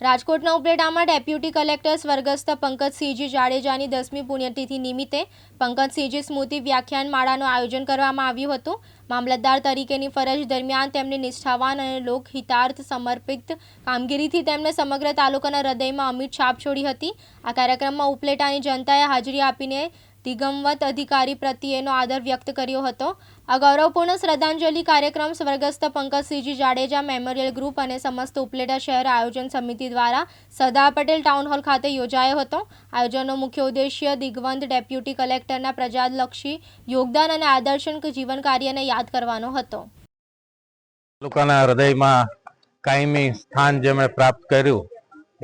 રાજકોટના ઉપલેટામાં deputy collector સ્વર્ગસ્થ પંકજસિંહજી જાડેજાની દસમી પુણ્યતિથિ નિમિત્તે પંકજસિંહજી સ્મૃતિ વ્યાખ્યાન માળાનું આયોજન કરવામાં આવ્યું હતું. મામલતદાર તરીકેની ફરજ દરમિયાન તેમની નિષ્ઠાવાન અને લોકહિતાર્થ સમર્પિત કામગીરીથી તેમણે સમગ્ર તાલુકાના હૃદયમાં અમિટ છાપ છોડી હતી. આ કાર્યક્રમમાં ઉપલેટાની જનતાએ હાજરી આપીને દિગંવત અધિકારી પ્રત્યેનો આદર વ્યક્ત કર્યો હતો. આ ગૌરવપૂર્ણ શ્રદ્ધાંજલિ કાર્યક્રમ સ્વર્ગસ્થ પંકજસિંહજી જાડેજા મેમોરિયલ ગ્રુપ અને સમસ્ત ઉપલેટા શહેર આયોજન સમિતિ દ્વારા સરદાર પટેલ ટાઉન હોલ ખાતે યોજાયો હતો. આયોજનનો મુખ્ય ઉદ્દેશ્ય દિગ્વંત ડેપ્યુટી કલેક્ટરના પ્રજાલક્ષી યોગદાન અને આદર્શન જીવન કાર્યને યાદ કરવાનો હતો. તાલુકાના હૃદયમાં કાયમી સ્થાન જેમણે પ્રાપ્ત કર્યું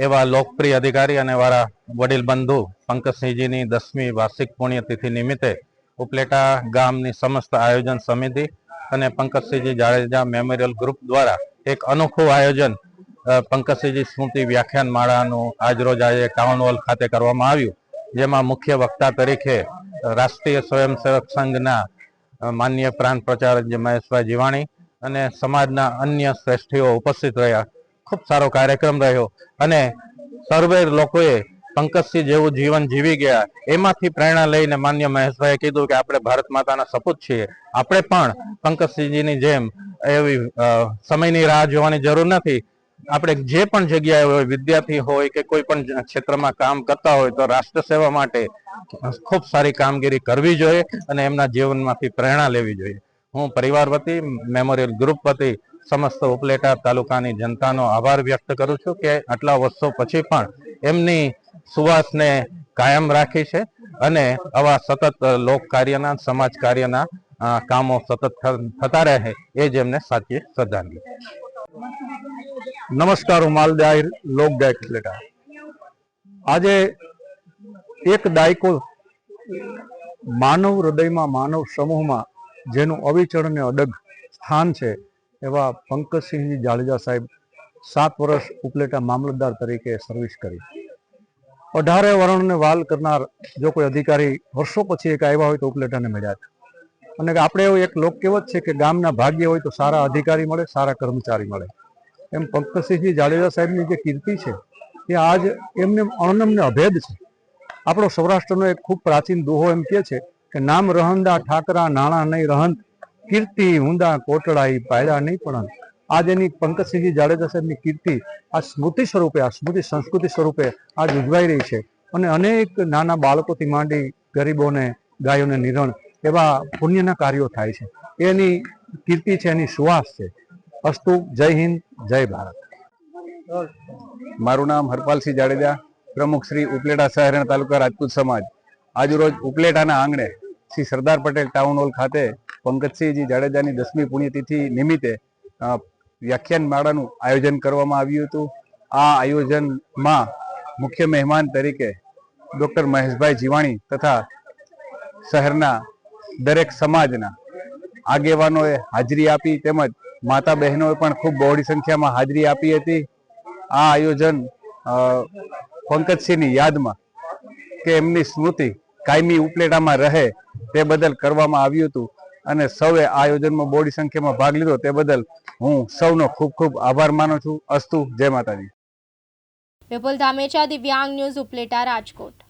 એવા લોકપ્રિય અધિકારી અને વારા વડીલ બંધુ પંકજસિંહજીની દસમી વાર્ષિક પુણ્યતિથિ નિમિત્તે ઉપલેટા ગામની સમસ્ત આયોજન સમિતિ અને પંકજસિંહજી જાડેજા મેમોરિયલ ગ્રુપ દ્વારા એક અનોખું આયોજન પંકજસિંહજી સ્મૃતિ વ્યાખ્યાન માળાનું આજરોજ આજે ટાઉન હોલ ખાતે કરવામાં આવ્યું, જેમાં મુખ્ય વક્તા તરીકે રાષ્ટ્રીય સ્વયંસેવક સંઘના માન્ય પ્રાંત પ્રચારક મહેશભાઈ જીવાણી અને સમાજના અન્ય શ્રેષ્ઠીઓ ઉપસ્થિત રહ્યા. ખૂબ સારો કાર્યક્રમ રહ્યો અને સર્વે લોકોએ પંકજસિંહ જેવું જીવન જીવી ગયા. એમાંથી પ્રેરણા લઈને માન્ય મહેશભાઈએ કીધું કે આપણે ભારત માતાના સપૂત છીએ. આપણે પણ પંકજસિંહજીની જેમ એવી સમયની રાહ જોવાની જરૂર નથી. આપણે જે પણ જગ્યાએ હોય, વિદ્યાર્થી હોય કે કોઈ પણ ક્ષેત્રમાં કામ કરતા હોય તો રાષ્ટ્ર સેવા માટે ખૂબ સારી કામગીરી કરવી જોઈએ અને એમના જીવનમાંથી પ્રેરણા લેવી જોઈએ. હું પરિવાર વતી, મેમોરિયલ ગ્રુપ વતી સમસ્ત ઉપલેટા તાલુકાની જનતાનો આભાર વ્યક્ત કરું છું કે આટલા વર્ષો પછી પણ એમની સુવાસને કાયમ રાખી છે અને આવા સતત લોક કાર્યના સમાજ કાર્યના કામો સતત થતા રહે એ જ એમને સાચી શ્રદ્ધાંજલિ. નમસ્કાર, હું માલદાયર લોક ગાયક લેટા આજે એક દાયકો માનવ હૃદયમાં, માનવ સમૂહમાં જેનું અવિચળ અને અડગ સ્થાન છે એવા પંકજસિંહજી જાડેજા સાહેબ સાત વર્ષ ઉપલેટા મામલતદાર તરીકે સર્વિસ કરી. અઢારે વર્ણને વાલ કરનાર જો કોઈ અધિકારી વર્ષો પછી એક આવ્યા હોય તો ઉપલેટાને મળ્યા છે અને આપણે એવું એક લોક કહેવત છે કે ગામના ભાગ્ય હોય તો સારા અધિકારી મળે, સારા કર્મચારી મળે. એમ પંકજસિંહજી જાડેજા સાહેબની જે કીર્તિ છે, એ આજ એમને અણનમને અભેદ છે. આપણો સૌરાષ્ટ્રનો એક ખૂબ પ્રાચીન દોહો એમ કહે છે કે નામ રહંદા ઠાકરા, નાણા નહીં રહંત, કીર્તિ ઊંદા કોટડાઈ, પાયડા નહીં પણ આજ એની પંકજસિંહજી જાડેજા સાહેબની કીર્તિ આ સ્મૃતિ સ્વરૂપે આ સ્મૃતિ સંસ્કૃતિ સ્વરૂપે આજ ઉજવાઈ રહી છે અને અનેક નાના બાળકોથી માંડી ગરીબોને, ગાયોને નિરણ એવા પુણ્યના કાર્યો થાય છે. એની કીર્તિ છે, એની સુવાસ છે. અસ્તુ, જય હિન્દ, જય ભારત. મારું નામ હરપાલસિંહ જાડેજા, પ્રમુખ શ્રી ઉપલેટા શહેર તાલુકા રાજપૂત સમાજ. આજરોજ ઉપલેટાના આંગણે શ્રી સરદાર પટેલ ટાઉન હોલ ખાતે પંકજસિંહજી જાડેજાની દસમી પુણ્યતિથિ નિમિત્તે વ્યાખ્યાન માળાનું આયોજન કરવામાં આવ્યું હતું. આ આયોજનમાં મુખ્ય મહેમાન તરીકે ડૉક્ટર મહેશભાઈ જીવાણી તથા શહેરના દરેક સમાજના આગેવાનોએ હાજરી આપી તેમજ માતા બહેનોએ પણ ખૂબ બહોળી સંખ્યામાં હાજરી આપી હતી. આ આયોજન પંકજસિંહની યાદમાં કે એમની સ્મૃતિ કાયમી ઉપલેટામાં રહે તે બદલ કરવામાં આવ્યું હતું અને સૌએ આ આયોજનમાં બોડી સંખ્યામાં ભાગ લીધો તે બદલ હું સૌનો ખૂબ ખૂબ આભાર માનું છું. અસ્તુ, જય માતાજી. વિપુલ ધામેચા, દિવ્યાંગ ન્યૂઝ ઉપલેટા, રાજકોટ.